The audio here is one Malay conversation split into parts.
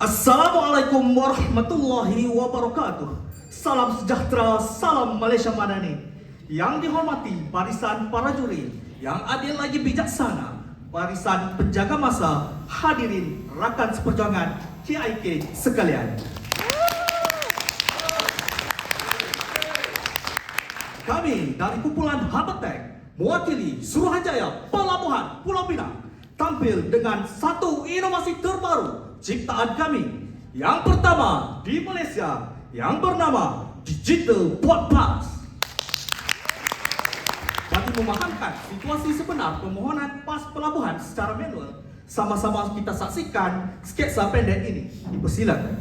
Assalamualaikum warahmatullahi wabarakatuh. Salam sejahtera, salam Malaysia Madani. Yang dihormati barisan para juri, yang adil lagi bijaksana, barisan penjaga masa, hadirin rakan seperjuangan KIK sekalian. Kami dari kumpulan Habatek mewakili Suruhanjaya Pelabuhan Pulau Pinang tampil dengan satu inovasi terbaru ciptaan kami. Yang pertama di Malaysia yang bernama Digital Plus. Bagi memahamkan situasi sebenar permohonan pas pelabuhan secara manual, sama-sama kita saksikan sketsa pendek ini. Dipersilakan.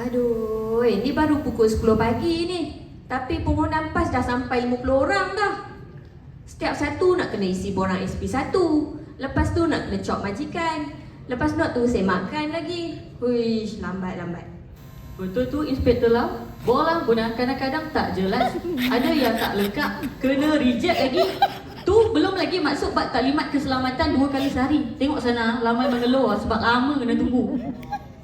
Aduh, ini baru pukul 10 pagi ni. Tapi permohonan PAS dah sampai 50 orang dah. Setiap satu nak kena isi borang SP1. Lepas tu nak kena cop majikan. Lepas nak tu saya makan lagi. Huish, lambat-lambat. Betul tu Inspektor Lau Bola guna kadang-kadang tak jelas Ada yang tak lengkap Kena reject lagi Tu belum lagi masuk bab taklimat keselamatan dua kali sehari Tengok sana Lamai mengeluh sebab lama kena tunggu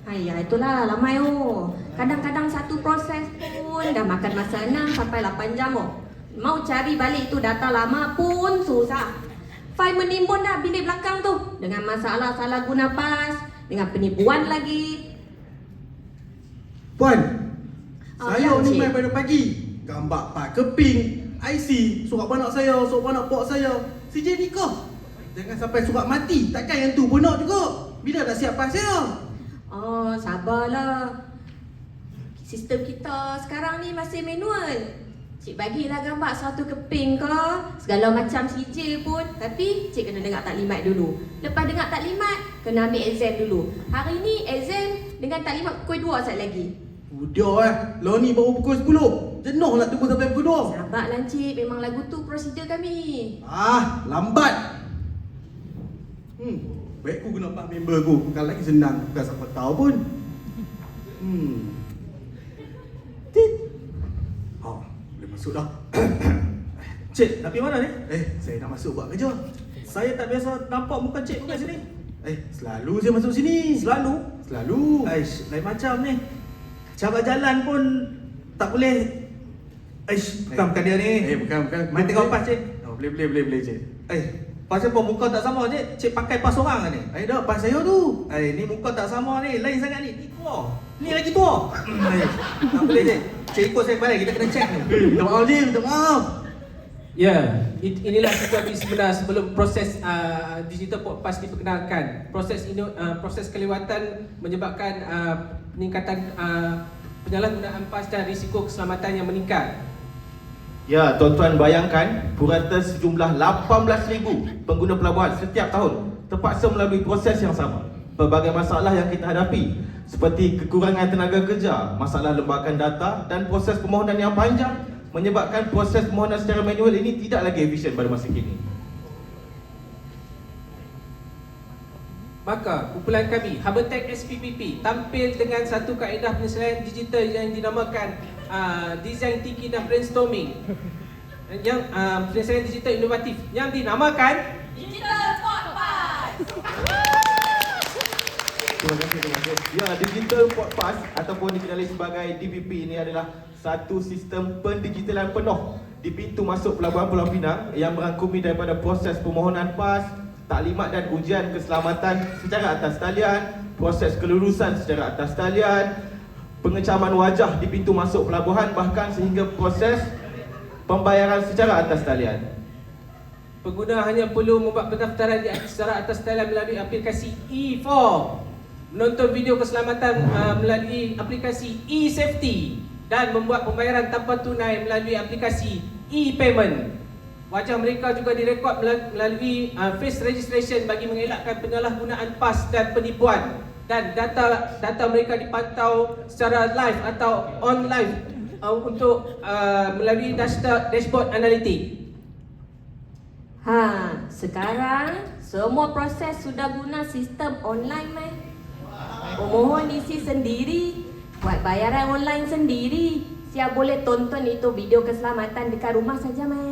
Ayah, itulah lamai oh. Kadang-kadang satu proses pun dah makan masa 6 sampai 8 jam oh. Mau cari balik tu data lama pun susah. Fail menimbun dah bilik belakang tu dengan masalah salah guna pas, dengan penipuan lagi. Puan, Ah, saya ya, ni main pada pagi. Gambar pak keping, IC, surat anak saya, surat anak pok saya. CJ nikah. Jangan sampai surat mati. Takkan yang tu pun juga. Bila dah siap pas saya? Oh, sabarlah. Sistem kita sekarang ni masih manual. Cik bagilah gambar satu keping ke, segala macam CJ pun. Tapi cik kena dengar taklimat dulu. Lepas dengar taklimat, kena ambil exam dulu. Hari ni exam dengan taklimat pukul 2 saat lagi. Udah eh. Lo ni baru pukul 10. Jenuh nak tunggu sampai pukul 2. Sabarlah cik, memang lagu tu prosedur kami. Ah, lambat. Hmm, baik aku guna pak member aku. Bukan lagi senang. Bukan siapa tahu pun. Hmm. Tit. Oh, masuk dah. Cik, nak pergi mana ni? Eh, saya nak masuk buat kerja. Saya tak biasa nampak muka cik bukan sini. Eh, selalu saya masuk sini. Selalu. Selalu. Aish, lain macam ni. Cara jalan pun tak boleh. Aish, bukan bukan dia ni. Eh, bukan, bukan. Main tengok pas cik. Oh, boleh, boleh, boleh, boleh, cik. Eh, pasal pun muka tak sama cik. Cik pakai pas orang ni. Eh, dah, pas saya tu. Eh, ni muka tak sama ni. Lain sangat ni. Ni tua. Ni lagi tua. Hmm, Aish, tak boleh cik. Cik ikut saya balik. Kita kena check ni. Minta maaf, cik. Minta maaf. Ya, it- inilah situasi sebenar sebelum proses uh, digital port pass diperkenalkan. Proses ini uh, proses kelewatan menyebabkan uh, peningkatan uh, penyalahgunaan pas dan risiko keselamatan yang meningkat. Ya, tuan-tuan bayangkan purata sejumlah 18,000 pengguna pelabuhan setiap tahun terpaksa melalui proses yang sama. Pelbagai masalah yang kita hadapi seperti kekurangan tenaga kerja, masalah lembakan data dan proses permohonan yang panjang menyebabkan proses permohonan secara manual ini tidak lagi efisien pada masa kini. Maka kumpulan kami Habertech SPPP tampil dengan satu kaedah penyelesaian digital yang dinamakan uh, design thinking dan brainstorming. Yang uh, penyelesaian digital inovatif. Yang dinamakan Terima kasih, terima kasih. Ya, Digital Port Pass ataupun dikenali sebagai DPP ini adalah satu sistem pendigitalan penuh di pintu masuk Pelabuhan Pulau Pinang yang merangkumi daripada proses permohonan PAS, taklimat dan ujian keselamatan secara atas talian, proses kelulusan secara atas talian, pengecaman wajah di pintu masuk pelabuhan bahkan sehingga proses pembayaran secara atas talian. Pengguna hanya perlu membuat pendaftaran di secara atas talian melalui aplikasi e-form Menonton video keselamatan uh, melalui aplikasi e-safety Dan membuat pembayaran tanpa tunai melalui aplikasi e-payment Wajah mereka juga direkod mela- melalui uh, face registration bagi mengelakkan penyalahgunaan pas dan penipuan Dan data data mereka dipantau secara live atau on live uh, untuk uh, melalui dashboard, dashboard analitik Ha, sekarang semua proses sudah guna sistem online meh. Pemohon isi sendiri, buat bayaran online sendiri. Siap boleh tonton itu video keselamatan dekat rumah saja meh.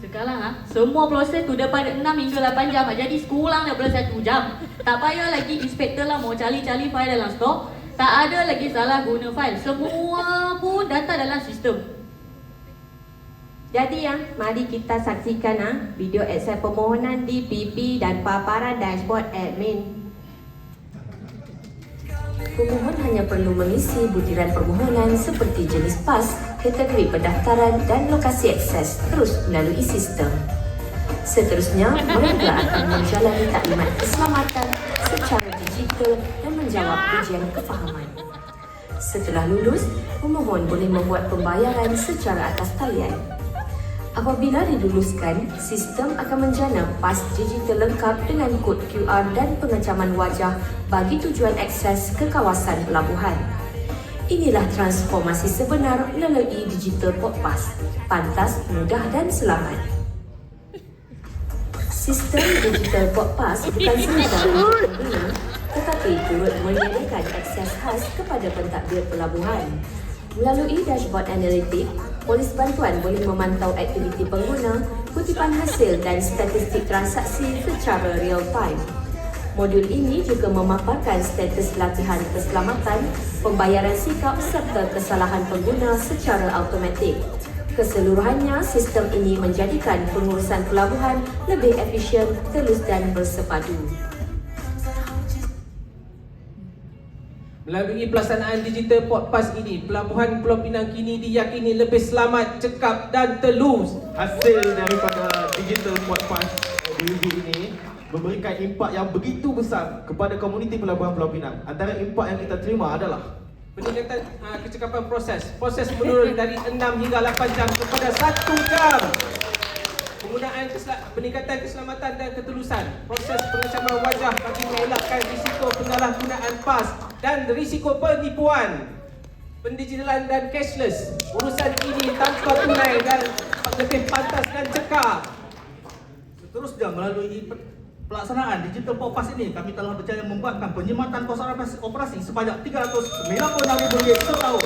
Sekarang ah, semua proses tu daripada 6 hingga 8 jam ah. Jadi sekurang daripada 1 jam Tak payah lagi inspektor lah mau cari-cari file dalam stok. Tak ada lagi salah guna file. Semua pun data dalam sistem. Jadi ya, mari kita saksikan ah video Excel permohonan DPP dan paparan dashboard admin. Pemohon hanya perlu mengisi butiran permohonan seperti jenis PAS, kategori pendaftaran dan lokasi akses terus melalui sistem. Seterusnya, mereka akan menjalani taklimat keselamatan secara digital dan menjawab ujian kefahaman. Setelah lulus, pemohon boleh membuat pembayaran secara atas talian. Apabila diluluskan, sistem akan menjana pas digital lengkap dengan kod QR dan pengecaman wajah bagi tujuan akses ke kawasan pelabuhan. Inilah transformasi sebenar melalui digital port pass. Pantas, mudah dan selamat. Sistem digital port pass bukan semata pengguna tetapi turut menyediakan akses khas kepada pentadbir pelabuhan. Melalui dashboard analitik, polis bantuan boleh memantau aktiviti pengguna, kutipan hasil dan statistik transaksi secara real time. Modul ini juga memaparkan status latihan keselamatan, pembayaran sikap serta kesalahan pengguna secara automatik. Keseluruhannya, sistem ini menjadikan pengurusan pelabuhan lebih efisien, telus dan bersepadu. Melalui pelaksanaan digital port pass ini, pelabuhan Pulau Pinang kini diyakini lebih selamat, cekap dan telus. Hasil daripada digital podcast review ini memberikan impak yang begitu besar kepada komuniti pelabuhan Pulau Pinang. Antara impak yang kita terima adalah Peningkatan uh, kecekapan proses. Proses menurun dari 6 hingga 8 jam kepada 1 jam. Penggunaan kesel- peningkatan keselamatan dan ketelusan. Proses pengecaman wajah bagi mengelakkan risiko penyalahgunaan PAS dan risiko penipuan. Pendigitalan dan cashless. Urusan ini tanpa tunai dan lebih pantas dan cekap. Seterusnya melalui pe- pelaksanaan digital pop-pass ini kami telah berjaya membuatkan penyematan kos operasi, sebanyak RM396,000 setahun.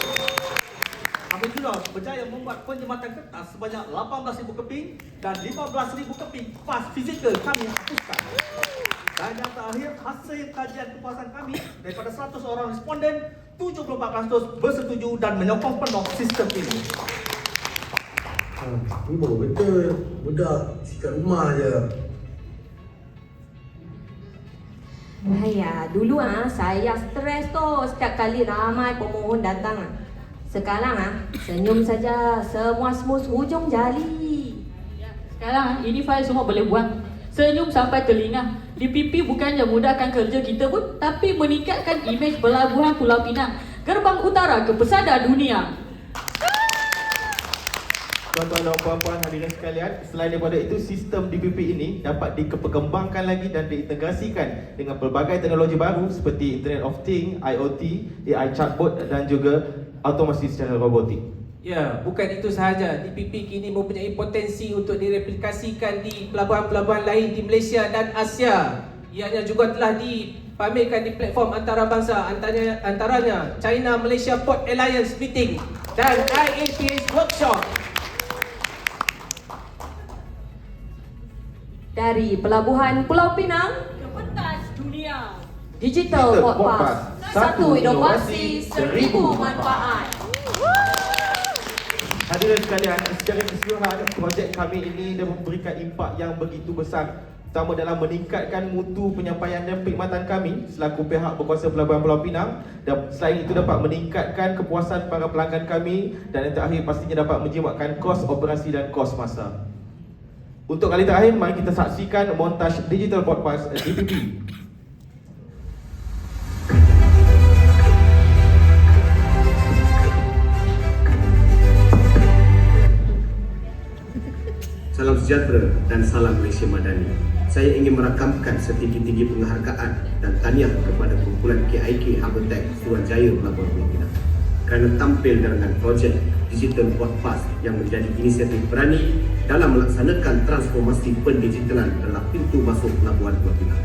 Kami juga berjaya membuat penyematan kertas sebanyak 18,000 keping dan 15,000 keping pas fizikal kami hapuskan. Dan yang terakhir, hasil kajian kepuasan kami daripada 100 orang responden, 74% bersetuju dan menyokong penuh sistem ini. Ha, ni baru betul. Budak sikat rumah je. Ayah, dulu ah saya stres tu setiap kali ramai pemohon datang ah. Sekarang ah senyum saja, semua smooth hujung jali. Sekarang ini file semua boleh buang. Senyum sampai telinga. DPP bukannya mudahkan kerja kita pun tapi meningkatkan imej pelabuhan Pulau Pinang. Gerbang utara ke pesada dunia. Tuan-tuan dan puan-puan hadirin sekalian, selain daripada itu sistem DPP ini dapat dikembangkan lagi dan diintegrasikan dengan pelbagai teknologi baru seperti Internet of Things, IoT, AI chatbot dan juga automasi secara robotik. Ya, bukan itu sahaja. DPP kini mempunyai potensi untuk direplikasikan di pelabuhan-pelabuhan lain di Malaysia dan Asia. Ianya juga telah dipamerkan di platform antarabangsa antaranya, antaranya China Malaysia Port Alliance Meeting dan IAPS Workshop. Dari pelabuhan Pulau Pinang, Ke pentas dunia. Digital Digital Port Pass. Port Pass. Satu inovasi, seribu seribu manfaat. Hadirin sekalian, secara keseluruhan projek kami ini dah memberikan impak yang begitu besar Pertama dalam meningkatkan mutu penyampaian dan perkhidmatan kami selaku pihak berkuasa Pelabuhan Pulau Pinang dan selain itu dapat meningkatkan kepuasan para pelanggan kami dan yang terakhir pastinya dapat menjimatkan kos operasi dan kos masa. Untuk kali terakhir, mari kita saksikan montaj Digital Podcast DPP. Sejahtera dan salam Malaysia Madani. Saya ingin merakamkan setinggi-tinggi penghargaan dan tahniah kepada kumpulan KIK Habitat Suruhanjaya Pelabuhan Pulau Pinang kerana tampil dengan projek Digital Port Pass yang menjadi inisiatif berani dalam melaksanakan transformasi pendigitalan dalam pintu masuk Pelabuhan Pulau Pinang.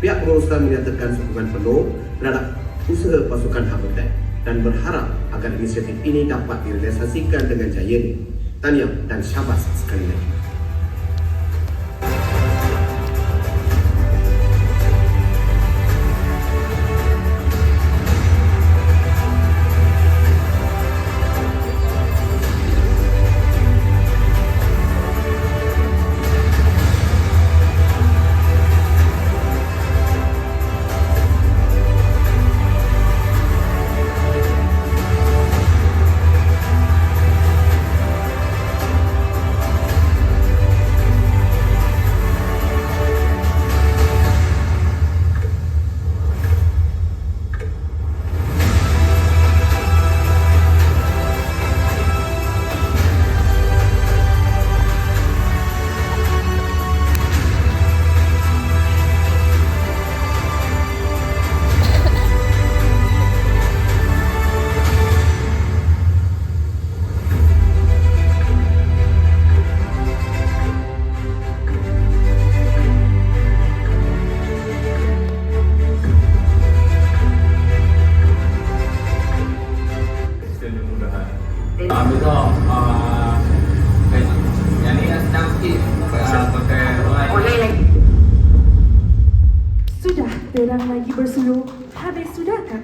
Pihak pengurusan menyatakan sokongan penuh terhadap usaha pasukan Habitat dan berharap agar inisiatif ini dapat direalisasikan dengan jaya. Tahniah dan syabas sekali lagi.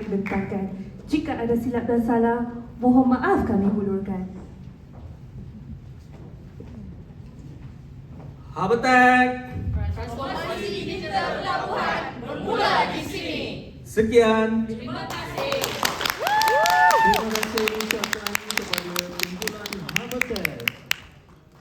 dibentangkan. Jika ada silap dan salah, mohon maaf kami hulurkan. Habitat. Transformasi digital pelabuhan bermula di sini. Sekian. Terima kasih. Terima kasih.